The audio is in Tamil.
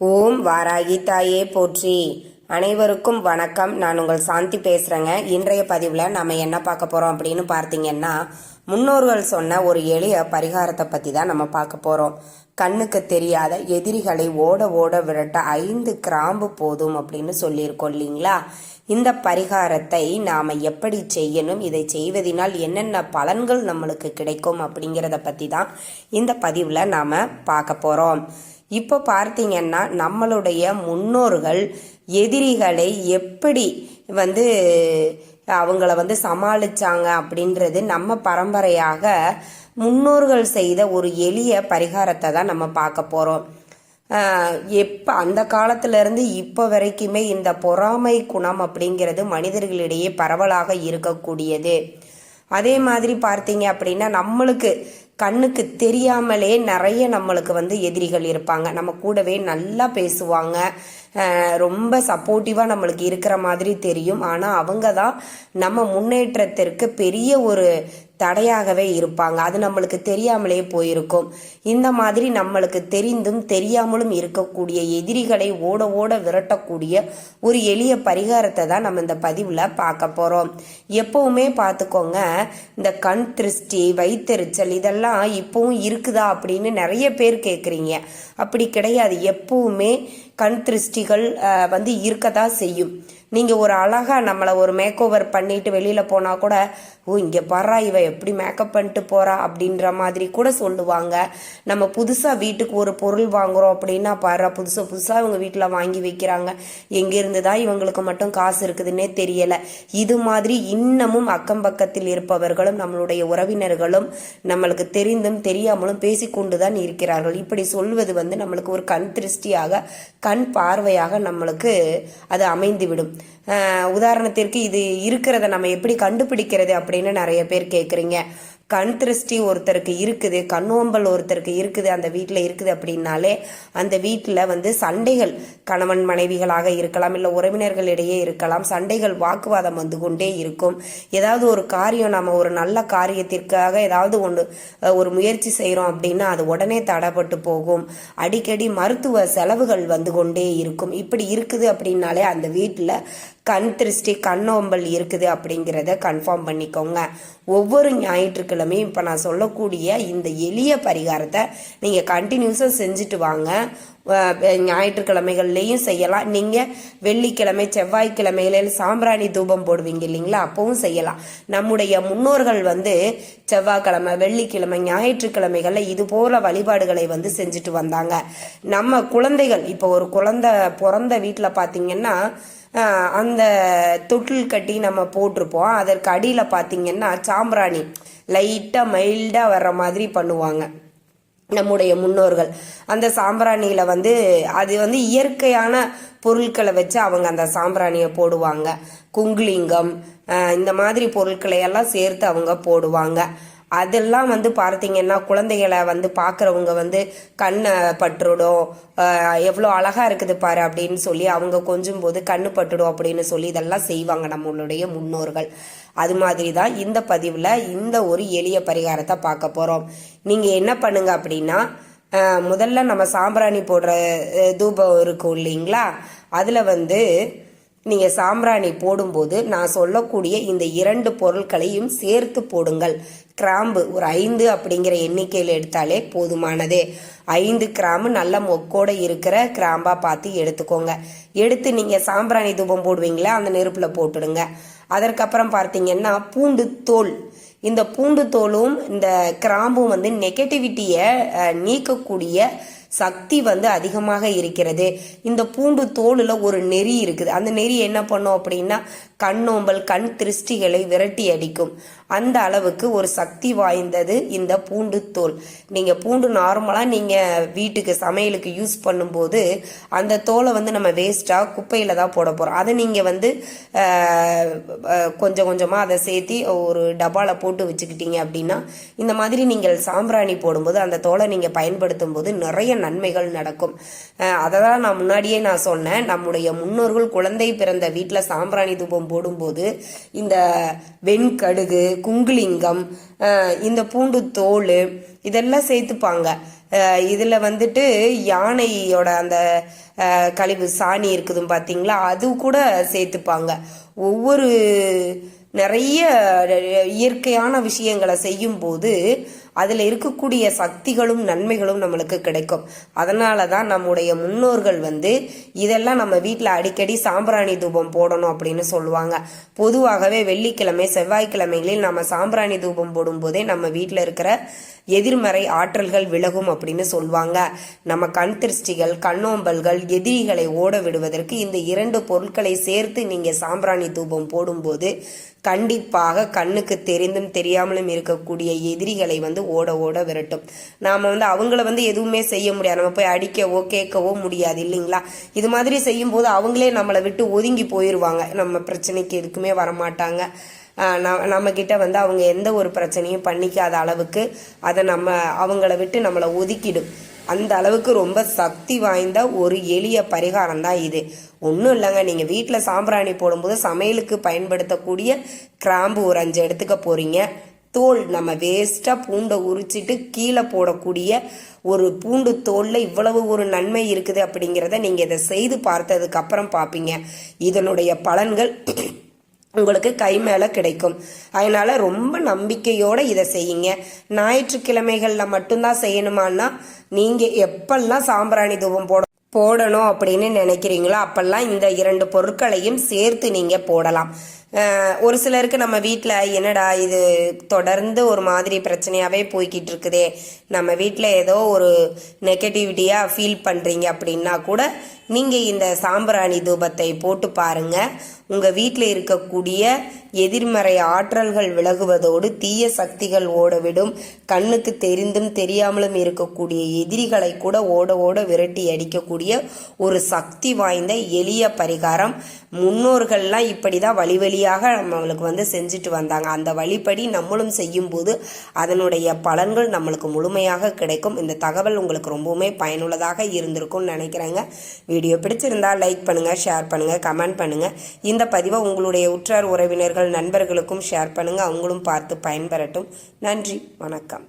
ஓம் வாராகி தாயே போற்றி. அனைவருக்கும் வணக்கம். நான் உங்கள் சாந்தி பேசுகிறேங்க இன்றைய பதிவில் நம்ம என்ன பார்க்க போகிறோம் அப்படின்னு பார்த்தீங்கன்னா முன்னோர்கள் சொன்ன ஒரு எளிய பரிகாரத்தை பற்றி தான் நம்ம பார்க்க போகிறோம் கண்ணுக்கு தெரியாத எதிரிகளை ஓட ஓட விரட்ட ஐந்து கிராம்பு போதும் அப்படின்னு சொல்லியிருக்கோம் இல்லைங்களா? இந்த பரிகாரத்தை நாம் எப்படி செய்யணும் இதை செய்வதனால் என்னென்ன பலன்கள் நம்மளுக்கு கிடைக்கும் அப்படிங்கிறத பற்றி தான் இந்த பதிவில் நாம் பார்க்க போகிறோம் இப்போ பார்த்தீங்கன்னா நம்மளுடைய முன்னோர்கள் எதிரிகளை எப்படி வந்து அவங்கள வந்து சமாளிச்சாங்க அப்படின்றது நம்ம பரம்பரையாக முன்னோர்கள் செய்த ஒரு எளிய பரிகாரத்தை தான் நம்ம பார்க்க போகிறோம் எப்போ அந்த காலத்திலேருந்து இப்போ வரைக்குமே இந்த பொறாமை குணம் அப்படிங்கிறது மனிதர்களிடையே பரவலாக இருக்கக்கூடியது. அதே மாதிரி பார்த்தீங்க அப்படின்னா நம்மளுக்கு கண்ணுக்கு தெரியாமலே நிறைய நம்மளுக்கு வந்து எதிரிகள் இருப்பாங்க. நம்ம கூடவே நல்லா பேசுவாங்க. ரொம்ப சப்போர்ட்டிவாக நம்மளுக்கு இருக்கிற மாதிரி தெரியும். ஆனால் அவங்க தான் நம்ம முன்னேற்றத்திற்கு பெரிய ஒரு தடையாகவே இருப்பாங்க. அது நம்மளுக்கு தெரியாமலே போயிருக்கும். இந்த மாதிரி நம்மளுக்கு தெரிந்தும் தெரியாமலும் இருக்கக்கூடிய எதிரிகளை ஓட ஓட விரட்டக்கூடிய ஒரு எளிய பரிகாரத்தை தான் நம்ம இந்த பதிவில் பார்க்க போகிறோம் எப்பவுமே பார்த்துக்கோங்க இந்த கண் திருஷ்டி வைத்தெரிச்சல் இதெல்லாம் இப்போவும் இருக்குதா அப்படின்னு நிறைய பேர் கேட்குறீங்க அப்படி கிடையாது. எப்பவுமே கண் திருஷ்டிகள் வந்து இருக்கதான் செய்யும். நீங்கள் ஒரு அழகாக நம்மளை ஒரு மேக் ஓவர் பண்ணிட்டு வெளியில் போனால் கூட ஓ இங்கே பாரா இவ எப்படி மேக்கப் பண்ணிட்டு போகிறா அப்படின்ற மாதிரி கூட சொல்லுவாங்க. நம்ம புதுசாக வீட்டுக்கு ஒரு பொருள் வாங்குகிறோம் அப்படின்னா பாரு புதுசாக புதுசாக இவங்க வீட்டில் வாங்கி வைக்கிறாங்க. எங்கேருந்து தான் இவங்களுக்கு மட்டும் காசு இருக்குதுன்னே தெரியலை. இது மாதிரி இன்னமும் அக்கம் பக்கத்தில் இருப்பவர்களும் நம்மளுடைய உறவினர்களும் நம்மளுக்கு தெரிந்தும் தெரியாமலும் பேசிக்கொண்டு தான் இருக்கிறார்கள். இப்படி சொல்வது வந்து நம்மளுக்கு ஒரு கண் திருஷ்டியாக கண் பார்வையாக நம்மளுக்கு அது அமைந்துவிடும். உதாரணத்திற்கு இது இருக்கிறத நம்ம எப்படி கண்டுபிடிக்கிறது அப்படின்னு நிறைய பேர் கேட்குறீங்க கண் திருஷ்டி ஒருத்தருக்கு இருக்குது கண்ணோம்பல் ஒருத்தருக்கு இருக்குது அந்த வீட்டில் இருக்குது அப்படின்னாலே அந்த வீட்டில் வந்து சண்டைகள் கணவன் மனைவிகளாக இருக்கலாம் இல்லை உறவினர்களிடையே இருக்கலாம் சண்டைகள் வாக்குவாதம் வந்து கொண்டே இருக்கும். ஏதாவது ஒரு காரியம் நம்ம ஒரு நல்ல காரியத்திற்காக ஏதாவது ஒன்று ஒரு முயற்சி செய்கிறோம் அப்படின்னா அது உடனே தடைப்பட்டு போகும். அடிக்கடி மருத்துவ செலவுகள் வந்து கொண்டே இருக்கும். இப்படி இருக்குது அப்படின்னாலே அந்த வீட்டில் கண் திருஷ்டி கண்ணோம்பல் இருக்குது அப்படிங்கிறத கன்ஃபார்ம் பண்ணிக்கோங்க. ஒவ்வொரு ஞாயிற்றுக்கிழமையும் இப்போ நான் சொல்லக்கூடிய இந்த எளிய பரிகாரத்தை நீங்கள் கண்டினியூஸாக செஞ்சுட்டு வாங்க. ஞாயிற்றுக்கிழமைகள்லேயும் செய்யலாம். நீங்கள் வெள்ளிக்கிழமை செவ்வாய்க்கிழமைகளில் சாம்பிராணி தூபம் போடுவீங்க இல்லைங்களா? அப்பவும் செய்யலாம். நம்முடைய முன்னோர்கள் வந்து செவ்வாய்க்கிழமை வெள்ளிக்கிழமை ஞாயிற்றுக்கிழமைகளில் இது போல வழிபாடுகளை வந்து செஞ்சுட்டு வந்தாங்க. நம்ம குழந்தைகள் இப்போ ஒரு குழந்தை பிறந்த வீட்டில் பார்த்தீங்கன்னா அந்த தொட்டில் கட்டி நம்ம போட்டிருப்போம். அதற்கு அடியில் பார்த்தீங்கன்னா சாம்பிராணி லைட்டாக மைல்டாக வர்ற மாதிரி பண்ணுவாங்க நம்முடைய முன்னோர்கள். அந்த சாம்பிராணியில் வந்து அது வந்து இயற்கையான பொருட்களை வச்சு அவங்க அந்த சாம்பிராணியை போடுவாங்க. குங்குலிங்கம் இந்த மாதிரி பொருட்களை எல்லாம் சேர்த்து அவங்க போடுவாங்க. அதெல்லாம் வந்து பார்த்தீங்கன்னா குழந்தைகளை வந்து பார்க்குறவங்க வந்து கண்ணை பட்டுடும் எவ்வளோ அழகாக இருக்குது பாரு அப்படின்னு சொல்லி அவங்க கொஞ்சம் போது கண்ணு பட்டுடும் அப்படின்னு சொல்லி இதெல்லாம் செய்வாங்க நம்மளுடைய முன்னோர்கள். அது மாதிரி தான் இந்த பதிவில் இந்த ஒரு எளிய பரிகாரத்தை பார்க்க போகிறோம் நீங்கள் என்ன பண்ணுங்க அப்படின்னா முதல்ல நம்ம சாம்பிராணி போடுற தூபம் இருக்கும் இல்லைங்களா? அதில் வந்து நீங்கள் சாம்பிராணி போடும்போது நான் சொல்லக்கூடிய இந்த இரண்டு பொருட்களையும் சேர்த்து போடுங்கள். கிராம்பு. ஒரு ஐந்து அப்படிங்கிற எண்ணிக்கையில் எடுத்தாலே போதுமானது. ஐந்து கிராம்பு நல்ல மொக்கோட இருக்கிற கிராம்பாக பார்த்து எடுத்துக்கோங்க. எடுத்து நீங்கள் சாம்பிராணி தூபம் போடுவீங்களா அந்த நெருப்பில் போட்டுடுங்க. அதற்கப்புறம் பார்த்தீங்கன்னா பூண்டு தோல். இந்த பூண்டு தோலும் இந்த கிராம்பும் வந்து நெகட்டிவிட்டியை நீக்கக்கூடிய சக்தி வந்து அதிகமாக இருக்கிறது. இந்த பூண்டு தோலில் ஒரு நெறி இருக்குது. அந்த நெறி என்ன பண்ணும் அப்படின்னா கண்ணோம்பல் கண் திருஷ்டிகளை விரட்டி அடிக்கும். அந்த அளவுக்கு ஒரு சக்தி வாய்ந்தது இந்த பூண்டு தோல். நீங்கள் பூண்டு நார்மலாக நீங்கள் வீட்டுக்கு சமையலுக்கு யூஸ் பண்ணும்போது அந்த தோலை வந்து நம்ம வேஸ்ட்டாக குப்பையில் தான் போட போகிறோம் அதை நீங்கள் வந்து கொஞ்சம் கொஞ்சமாக அதை சேர்த்து ஒரு டப்பாவில் போட்டு வச்சுக்கிட்டீங்க அப்படின்னா இந்த மாதிரி நீங்கள் சாம்பிராணி போடும்போது அந்த தோலை நீங்கள் பயன்படுத்தும் போது நிறைய நன்மைகள் நடக்கும். அதை தான் நான் முன்னாடியே நான் சொன்னேன். நம்முடைய முன்னோர்கள் குழந்தை பிறந்த வீட்டில் சாம்பிராணி தூபம் போடும்போது இந்த வெண்கடுகு குங்குலிங்கம் இந்த பூண்டு தோல் இதெல்லாம் சேர்த்துப்பாங்க. இதில் வந்துட்டு யானையோட அந்த கழிவு சாணி இருக்குதும் பார்த்தீங்களா அது கூட சேர்த்துப்பாங்க. ஒவ்வொரு நிறைய இயற்கையான விஷயங்களை செய்யும்போது அதில் இருக்கக்கூடிய சக்திகளும் நன்மைகளும் நம்மளுக்கு கிடைக்கும். அதனால தான் நம்முடைய முன்னோர்கள் வந்து இதெல்லாம் நம்ம வீட்டில் அடிக்கடி சாம்பிராணி தூபம் போடணும் அப்படின்னு சொல்லுவாங்க. பொதுவாகவே வெள்ளிக்கிழமை செவ்வாய்க்கிழமைகளில் நம்ம சாம்பிராணி தூபம் போடும்போதே நம்ம வீட்டில் இருக்கிற எதிர்மறை ஆற்றல்கள் விலகும் அப்படின்னு சொல்லுவாங்க. நம்ம கண் திருஷ்டிகள் கண்ணோம்பல்கள் எதிரிகளை ஓட விடுவதற்கு இந்த இரண்டு பொருட்களை சேர்த்து நீங்கள் சாம்பிராணி தூபம் போடும்போது கண்டிப்பாக கண்ணுக்கு தெரிந்தும் தெரியாமலும் இருக்கக்கூடிய எதிரிகளை வந்து ஓட ஓட விரட்டும். நாம வந்து அவங்கள வந்து எதுவுமே செய்ய முடியாது. நம்ம போய் அடிக்கவோ கேட்கவோ முடியாது இல்லைங்களா? இது மாதிரி செய்யும்போது அவங்களே நம்மளை விட்டு ஒதுங்கி போயிடுவாங்க நம்ம பிரச்சனைக்கு எதுக்குமே வரமாட்டாங்க. ஆஹ் ந- நம்ம கிட்ட வந்து அவங்க எந்த ஒரு பிரச்சனையும் பண்ணிக்காத அளவுக்கு அதை நம்ம அவங்கள விட்டு நம்மளை ஒதுக்கிடும். அந்த அளவுக்கு ரொம்ப சக்தி வாய்ந்த ஒரு எளிய பரிகாரம் தான் இது. ஒன்றும் இல்லைங்க. நீங்கள் வீட்டில் சாம்பிராணி போடும்போது சமையலுக்கு பயன்படுத்தக்கூடிய கிராம்பு ஒரு அஞ்சு எடுத்துக்க போகிறீங்க தோல் நம்ம வேஸ்ட்டாக பூண்டை உரிச்சிட்டு கீழே போடக்கூடிய ஒரு பூண்டு தோலில் இவ்வளவு ஒரு நன்மை இருக்குது அப்படிங்கிறத நீங்கள் இதை செய்து பார்த்ததுக்கு அப்புறம் பார்ப்பீங்க. இதனுடைய பலன்கள் உங்களுக்கு கை மேலே கிடைக்கும். அதனால ரொம்ப நம்பிக்கையோட இதை செய்யுங்க. ஞாயிற்றுக்கிழமைகளில் மட்டும்தான் செய்யணுமான்னா நீங்கள் எப்பெல்லாம் சாம்பிராணி தூபம் போட போடணும் அப்படின்னு நினைக்கிறீங்களோ அப்பெல்லாம் இந்த இரண்டு பொருட்களையும் சேர்த்து நீங்கள் போடலாம். ஒரு சிலருக்கு நம்ம வீட்டில் என்னடா இது தொடர்ந்து ஒரு மாதிரி பிரச்சனையாகவே போய்கிட்டு இருக்குதே நம்ம வீட்டில் ஏதோ ஒரு நெகட்டிவிட்டியாக ஃபீல் பண்ணுறீங்க அப்படின்னா கூட நீங்கள் இந்த சாம்பிராணி தூபத்தை போட்டு பாருங்கள் உங்கள் வீட்டில் இருக்கக்கூடிய எதிர்மறை ஆற்றல்கள் விலகுவதோடு தீய சக்திகள் ஓடவிடும். கண்ணுக்கு தெரிந்தும் தெரியாமலும் இருக்கக்கூடிய எதிரிகளை கூட ஓட ஓட விரட்டி அடிக்கக்கூடிய ஒரு சக்தி வாய்ந்த எளிய பரிகாரம். முன்னோர்கள்லாம் இப்படி தான் வழி வழியாக நம்மளுக்கு வந்து செஞ்சுட்டு வந்தாங்க. அந்த வழிப்படி நம்மளும் செய்யும்போது அதனுடைய பலன்கள் நம்மளுக்கு முழுமையாக கிடைக்கும். இந்த தகவல் உங்களுக்கு ரொம்பவுமே பயனுள்ளதாக இருந்திருக்கும்னு நினைக்கிறேங்க. வீடியோ பிடிச்சிருந்தா லைக் பண்ணுங்கள் ஷேர் பண்ணுங்கள் கமெண்ட் பண்ணுங்கள் இந்த பதிவை உங்களுடைய உற்றார் உறவினர்கள் நண்பர்களுக்கும் ஷேர் பண்ணுங்கள் அவங்களும் பார்த்து பயன்பெறட்டும். நன்றி வணக்கம்.